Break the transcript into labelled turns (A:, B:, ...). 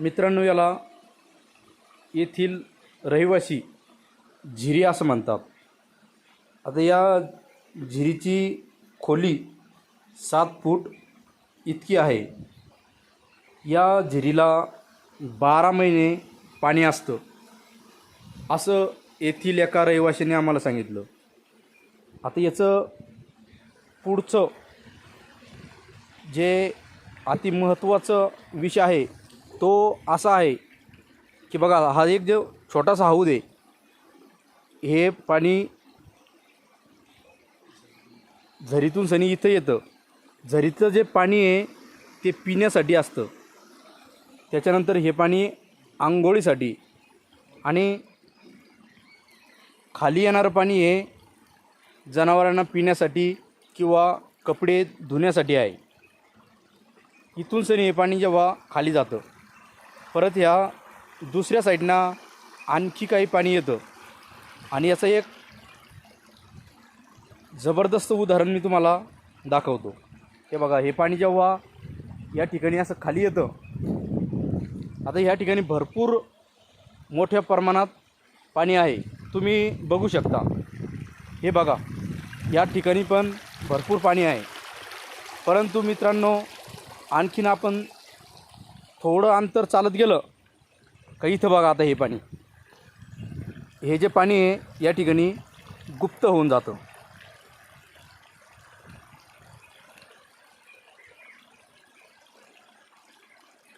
A: मित्रांनो याला येथील रहिवासी झिरी असं म्हणतात. आता या झिरीची खोली सात फूट इतकी आहे. या झिरीला बारा महिने पाणी असतं. असं येथील एका रहिवाशाने आम्हाला सांगितलं. आता याचं पुढचं जे अतिमहत्त्वाचं विषय आहे तो असा आहे की बघा हा एक जो छोटासा हौद आहे हे पाणी झरीतून सनी इथं येतं. झरीचं जे पाणी आहे ते पिण्यासाठी असतं. त्याच्यानंतर हे पाणी आंघोळीसाठी आणि खाली येणारं पाणी हे जनावरांना पिण्यासाठी किंवा कपडे धुण्यासाठी आहे. इथून सनी हे पाणी जेव्हा खाली जातं परत ह्या दुसऱ्या साईडनं आणखी काही पाणी येतं. आणि याचं एक जबरदस्त उदाहरण मी तुम्हाला दाखवतो. हे बघा हे पाणी जेव्हा या ठिकाणी असं खाली येतं आता ह्या ठिकाणी भरपूर मोठ्या प्रमाणात पाणी आहे. तुम्ही बघू शकता. हे बघा या ठिकाणी पण भरपूर पाणी आहे. परंतु मित्रांनो आणखीन आपण थोडं अंतर चालत गेलं का इथं बघा आता हे पाणी. हे जे पाणी आहे या ठिकाणी गुप्त होऊन जातं.